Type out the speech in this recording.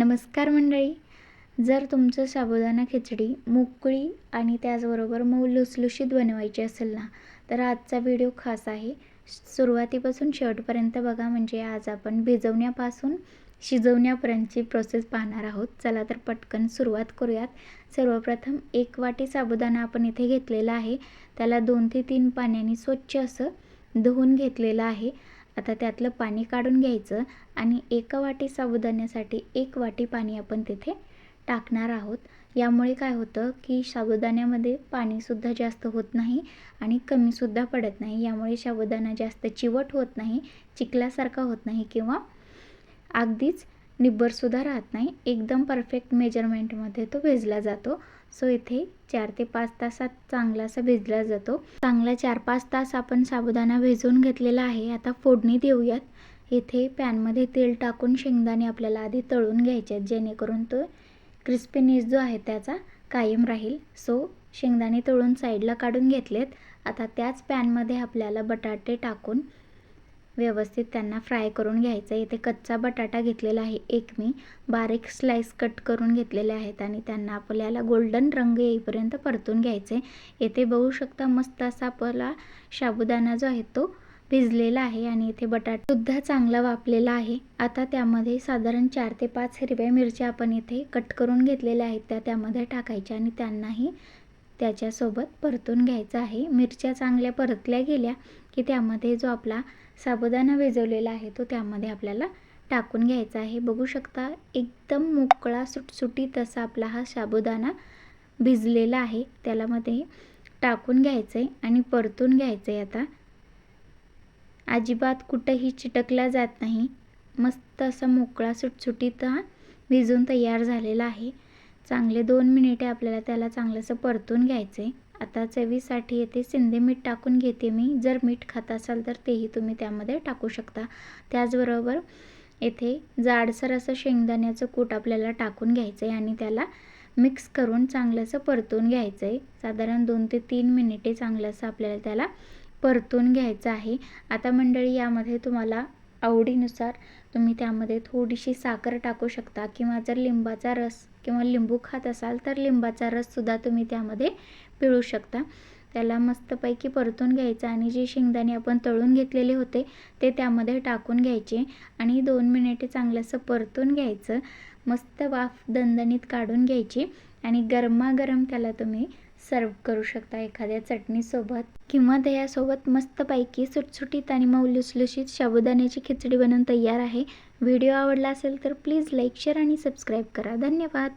नमस्कार मंडळी. जर तुमचं साबुदाणा खिचडी मोकळी आणि त्याचबरोबर मऊ लुसलुशीत बनवायची असेल ना तर आजचा व्हिडिओ खास आहे. सुरुवातीपासून शेवटपर्यंत बघा म्हणजे आज आपण भिजवण्यापासून शिजवण्यापर्यंतची प्रोसेस पाहणार आहोत. चला तर पटकन सुरुवात करूयात. सर्वप्रथम एक वाटी साबुदाणा आपण इथे घेतलेला आहे. त्याला दोन ते तीन पाण्याने स्वच्छ असं धुवून घेतलेलं आहे. आता त्यातलं पाणी काढून घ्यायचं आणि एका वाटी साबुदाण्यासाठी एक वाटी पाणी आपण तिथे टाकणार आहोत. यामुळे काय होतं की साबुदाण्यामध्ये पाणीसुद्धा जास्त होत नाही आणि कमीसुद्धा पडत नाही. यामुळे साबुदाणा जास्त चिवट होत नाही चिखलासारखा होत नाही किंवा अगदीच निब्बरसुद्धा राहत नाही. एकदम परफेक्ट मेजरमेंटमध्ये तो भिजला जातो. सो इथे चार ते पाच तासात चांगला असा भिजला जातो. चांगला चार पाच तास आपण साबुदाणा भिजवून घेतलेला आहे. आता फोडणी देऊयात. इथे पॅनमध्ये तेल टाकून शेंगदाणे आपल्याला आधी तळून घ्यायचे आहेत. जेणेकरून तो क्रिस्पीनेस जो आहे त्याचा कायम राहील. सो शेंगदाणे तळून साईडला काढून घेतलेत. आता त्याच पॅनमध्ये आपल्याला बटाटे टाकून व्यवस्थित त्यांना फ्राय करून घ्यायचं आहे. इथे कच्चा बटाटा घेतलेला आहे. एक मी बारीक स्लाइस कट करून घेतलेले आहेत आणि त्यांना आपल्याला गोल्डन रंग येईपर्यंत परतून घ्यायचे येथे बघू शकता मस्त असा आपला साबुदाणा जो आहे तो भिजलेला आहे आणि इथे बटाटासुद्धा चांगला वापलेला आहे. आता त्यामध्ये साधारण चार ते पाच हिरव्या मिरच्या आपण इथे कट करून घेतलेल्या आहेत. त्या त्यामध्ये टाकायच्या आणि त्यांनाही त्याच्यासोबत परतून घ्यायचं आहे. मिरच्या चांगल्या परतल्या गेल्या की त्यामध्ये जो आपला साबुदाणा भिजवलेला आहे तो त्यामध्ये आपल्याला टाकून घ्यायचा आहे. बघू शकता एकदम मोकळा सुटसुटीत असा आपला हा साबुदाणा भिजलेला आहे. त्याला मध्ये टाकून घ्यायचं आहे आणि परतून घ्यायचं आहे आता. अजिबात कुठंही चिटकला जात नाही. मस्त असा मोकळा सुटसुटीत हा भिजून तयार झालेला आहे. चांगले दोन मिनिटे आपल्याला त्याला चांगलंसं परतून घ्यायचं आहे आता चवीसाठी येथे सिंधी मीठ टाकून घेते मी. जर मीठ खात असाल तर तेही तुम्ही त्यामध्ये टाकू शकता. त्याचबरोबर येथे जाडसर असं शेंगदाण्याचं कूट आपल्याला टाकून घ्यायचं आहे आणि त्याला मिक्स करून चांगलंसं परतून घ्यायचं आहे साधारण दोन ते तीन मिनिटे चांगलंसं आपल्याला त्याला परतून घ्यायचं आहे. आता मंडळी यामध्ये तुम्हाला आवडीनुसार तुम्ही त्यामध्ये थोडीशी साखर टाकू शकता किंवा जर लिंबाचा रस किंवा लिंबू खात असाल तर लिंबाचा रससुद्धा तुम्ही त्यामध्ये पिळू शकता. त्याला मस्तपैकी परतून घ्यायचं आणि जे शेंगदाणे आपण तळून घेतलेले होते ते त्यामध्ये टाकून घ्यायचे आणि दोन मिनिटे चांगलंसं परतून घ्यायचं. मस्त वाफ दणदणीत काढून घ्यायची आणि गरमागरम त्याला तुम्ही सर्व करू शकता एखाद्या चटणीसोबत किंवा दह्यासोबत. मस्तपैकी सुटसुटीत आणि मऊ लुसलुशीत साबुदाण्याची खिचडी बनवून तयार आहे. व्हिडिओ आवडला असेल तर प्लीज लाईक शेअर आणि सबस्क्राईब करा. धन्यवाद.